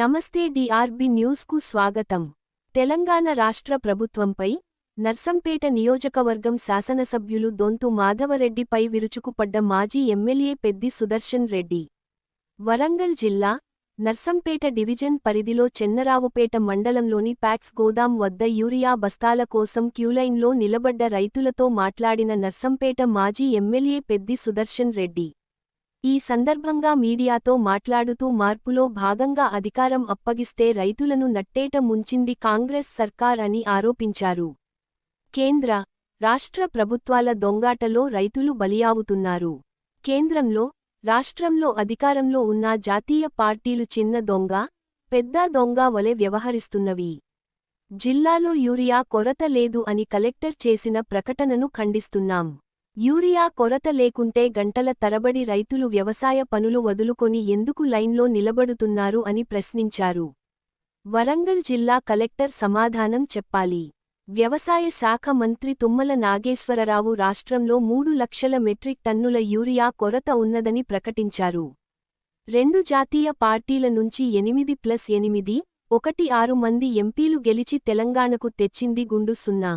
నమస్తే డిఆర్బి న్యూస్కు స్వాగతం. తెలంగాణ రాష్ట్ర ప్రభుత్వంపై నర్సంపేట నియోజకవర్గం శాసనసభ్యులు దొంతు మాధవరెడ్డిపై విరుచుకుపడ్డ మాజీ ఎమ్మెల్యే పెద్ది సుదర్శన్ రెడ్డి. వరంగల్ జిల్లా నర్సంపేట డివిజన్ పరిధిలో చెన్నరావుపేట మండలంలోని ప్యాక్స్ గోదాం వద్ద యూరియా బస్తాల కోసం క్యూలైన్లో నిలబడ్డ రైతులతో మాట్లాడిన నర్సంపేట మాజీ ఎమ్మెల్యే పెద్ది సుదర్శన్ రెడ్డి. ఈ సందర్భంగా మీడియాతో మాట్లాడుతూ మార్పులో భాగంగా అధికారం అప్పగిస్తే రైతులను నట్టేట ముంచింది కాంగ్రెస్ సర్కార్ అని ఆరోపించారు. కేంద్ర రాష్ట్ర ప్రభుత్వాల దొంగాటలో రైతులు బలియావుతున్నారు. కేంద్రంలో రాష్ట్రంలో అధికారంలో ఉన్న జాతీయ పార్టీలు చిన్న దొంగ పెద్ద దొంగ వలె వ్యవహరిస్తున్నవి. జిల్లాలో యూరియా కొరత లేదు అని కలెక్టర్ చేసిన ప్రకటనను ఖండిస్తున్నాం. యూరియా కొరత లేకుంటే గంటల తరబడి రైతులు వ్యవసాయ పనులు వదులుకొని ఎందుకు లైన్లో నిలబడుతున్నారు అని ప్రశ్నించారు. వరంగల్ జిల్లా కలెక్టర్ సమాధానం చెప్పాలి. వ్యవసాయ శాఖ మంత్రి తుమ్మల నాగేశ్వరరావు రాష్ట్రంలో మూడు లక్షల మెట్రిక్ టన్నుల యూరియా కొరత ఉన్నదని ప్రకటించారు. రెండు జాతీయ పార్టీల నుంచి ఎనిమిది ప్లస్ ఎనిమిది ఒకటి ఆరు మంది ఎంపీలు గెలిచి తెలంగాణకు తెచ్చింది గుండు సున్నా.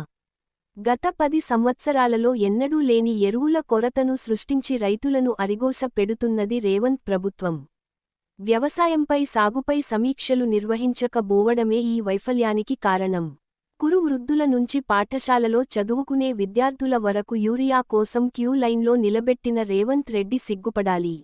గత పది సంవత్సరాలలో ఎన్నడూ లేని ఎరువుల కొరతను సృష్టించి రైతులను అరిగోస పెడుతున్నది రేవంత్ ప్రభుత్వం. వ్యవసాయంపై సాగుపై సమీక్షలు నిర్వహించకపోవడమే ఈ వైఫల్యానికి కారణం. కురు వృద్ధుల నుంచి పాఠశాలలో చదువుకునే విద్యార్థుల వరకు యూరియా కోసం క్యూ లైన్లో నిలబెట్టిన రేవంత్ రెడ్డి సిగ్గుపడాలి.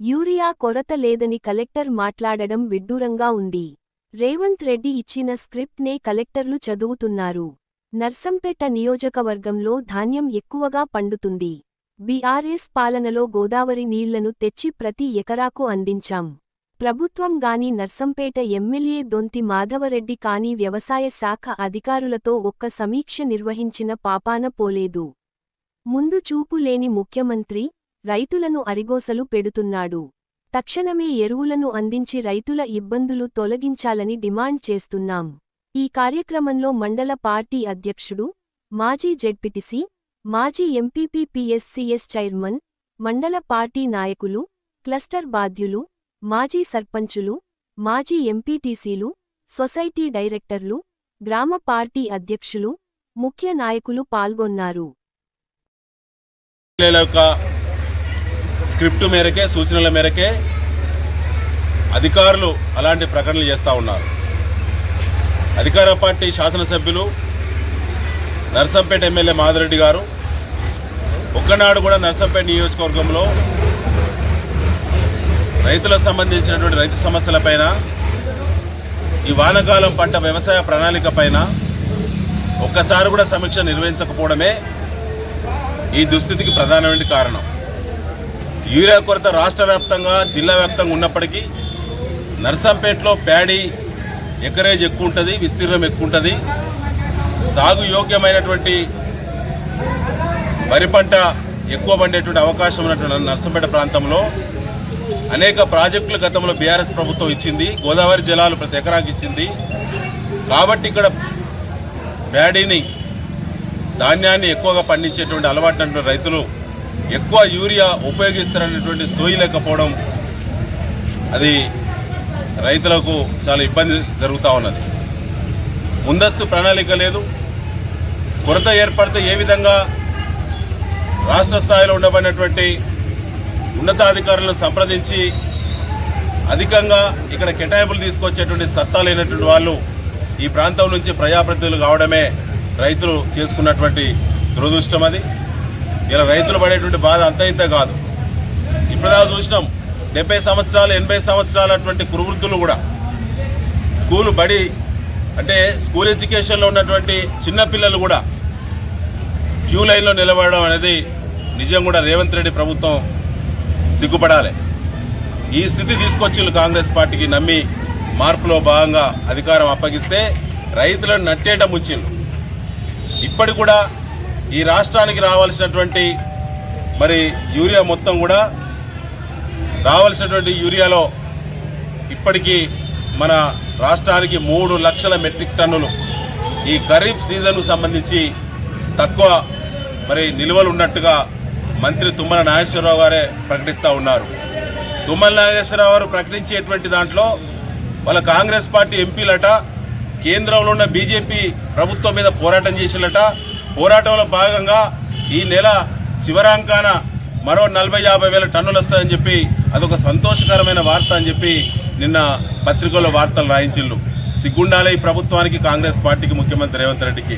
యూరియా కొరత లేదని కలెక్టర్ మాట్లాడడం విడ్డూరంగా ఉంది. రేవంత్ రెడ్డి ఇచ్చిన స్క్రిప్ట్నే కలెక్టర్లు చదువుతున్నారు. నర్సంపేట నియోజకవర్గంలో ధాన్యం ఎక్కువగా పండుతుంది. బీఆర్ఎస్ పాలనలో గోదావరి నీళ్ళను తెచ్చి ప్రతి ఎకరాకు అందించాం. ప్రభుత్వం గాని నర్సంపేట ఎమ్మెల్యే దొంతి మాధవరెడ్డి కాని వ్యవసాయ శాఖ అధికారులతో ఒక్క సమీక్ష నిర్వహించిన పాపాన పోలేదు. ముందు చూపు లేని ముఖ్యమంత్రి రైతులను అరిగోసలు పెడుతున్నాడు. తక్షణమే ఎరువులను అందించి రైతుల ఇబ్బందులు తొలగించాలని డిమాండ్ చేస్తున్నాం. ఈ కార్యక్రమంలో మండల పార్టీ అధ్యక్షుడు మాజీ జెడ్పిటిసి మాజీ ఎంపీపీ పిఎస్సిఎస్ చైర్మన్ మండల పార్టీ నాయకులు క్లస్టర్ బాధ్యులు మాజీ సర్పంచులు మాజీ ఎంపీటీసీలు సొసైటీ డైరెక్టర్లు గ్రామ పార్టీ అధ్యక్షులు ముఖ్య నాయకులు పాల్గొన్నారు. స్క్రిప్ట్ మేరకే సూచనల మేరకే అధికారులు అలాంటి ప్రకటనలు చేస్తూ ఉన్నారు. అధికార పార్టీ శాసనసభ్యులు నర్సంపేట ఎమ్మెల్యే మాధురెడ్డి గారు. ఒక్కనాడు కూడా నర్సంపేట నియోజకవర్గంలో రైతులకు సంబంధించినటువంటి రైతు సమస్యలపైన ఈ వానకాలం పంట వ్యవసాయ ప్రణాళిక పైన ఒక్కసారి కూడా సమీక్ష నిర్వహించకపోవడమే ఈ దుస్థితికి ప్రధానమైన కారణం. యూరియా కొరత రాష్ట్ర వ్యాప్తంగా జిల్లా వ్యాప్తంగా ఉన్నప్పటికీ నర్సంపేటలో ప్యాడీ ఎకరేజ్ ఎక్కువ ఉంటుంది విస్తీర్ణం ఎక్కువ ఉంటుంది సాగు యోగ్యమైనటువంటి వరి పంట ఎక్కువ పండేటువంటి అవకాశం ఉన్నటువంటి నర్సంపేట ప్రాంతంలో అనేక ప్రాజెక్టులు గతంలో బీఆర్ఎస్ ప్రభుత్వం ఇచ్చింది గోదావరి జలాలు ప్రతి ఎకరాకి ఇచ్చింది. కాబట్టి ఇక్కడ ప్యాడీని ధాన్యాన్ని ఎక్కువగా పండించేటువంటి అలవాటు రైతులు ఎక్కువ యూరియా ఉపయోగిస్తారనేటువంటి సోయి లేకపోవడం అది రైతులకు చాలా ఇబ్బంది జరుగుతూ ఉన్నది. ముందస్తు ప్రణాళిక లేదు. కొరత ఏర్పడితే ఏ విధంగా రాష్ట్ర స్థాయిలో ఉండబడినటువంటి ఉన్నతాధికారులను సంప్రదించి అధికంగా ఇక్కడ కేటాయింపులు తీసుకొచ్చేటువంటి సత్తా లేనటువంటి వాళ్ళు ఈ ప్రాంతం నుంచి ప్రజాప్రతినిధులు కావడమే రైతులు చేసుకున్నటువంటి దురదృష్టం అది. ఇలా రైతులు పడేటువంటి బాధ అంత ఇంత కాదు. ఇప్పటిదాకా చూసినాం డెబ్బై సంవత్సరాలు ఎనభై సంవత్సరాలు అటువంటి కురువృద్ధులు కూడా స్కూలు బడి అంటే స్కూల్ ఎడ్యుకేషన్లో ఉన్నటువంటి చిన్నపిల్లలు కూడా క్యూ లైన్లో నిలబడడం అనేది నిజం కూడా రేవంత్ రెడ్డి ప్రభుత్వం సిగ్గుపడాలి. ఈ స్థితి తీసుకొచ్చి కాంగ్రెస్ పార్టీకి నమ్మి మార్పులో భాగంగా అధికారం అప్పగిస్తే రైతులను నట్టేట ముంచిళ్ళు. ఇప్పటి కూడా ఈ రాష్ట్రానికి రావాల్సినటువంటి మరి యూరియా మొత్తం కూడా రావాల్సినటువంటి యూరియాలో ఇప్పటికీ మన రాష్ట్రానికి మూడు లక్షల మెట్రిక్ టన్నులు ఈ ఖరీఫ్ సీజన్కు సంబంధించి తక్కువ మరి నిల్వలు ఉన్నట్టుగా మంత్రి తుమ్మల నాగేశ్వరరావు గారే ప్రకటిస్తూ ఉన్నారు. తుమ్మల నాగేశ్వరరావు గారు ప్రకటించేటువంటి దాంట్లో వాళ్ళ కాంగ్రెస్ పార్టీ ఎంపీలట కేంద్రంలో ఉన్న బీజేపీ ప్రభుత్వం మీద పోరాటం చేసినట పోరాటంలో భాగంగా ఈ నెల చివరాంకాన మరో నలభై యాభై వేల టన్నులు వస్తాయని చెప్పి అదొక సంతోషకరమైన వార్త అని చెప్పి నిన్న పత్రికల్లో వార్తలు రాయించిల్లు సిగ్గుండాలే ఈ ప్రభుత్వానికి కాంగ్రెస్ పార్టీకి ముఖ్యమంత్రి రేవంత్ రెడ్డికి.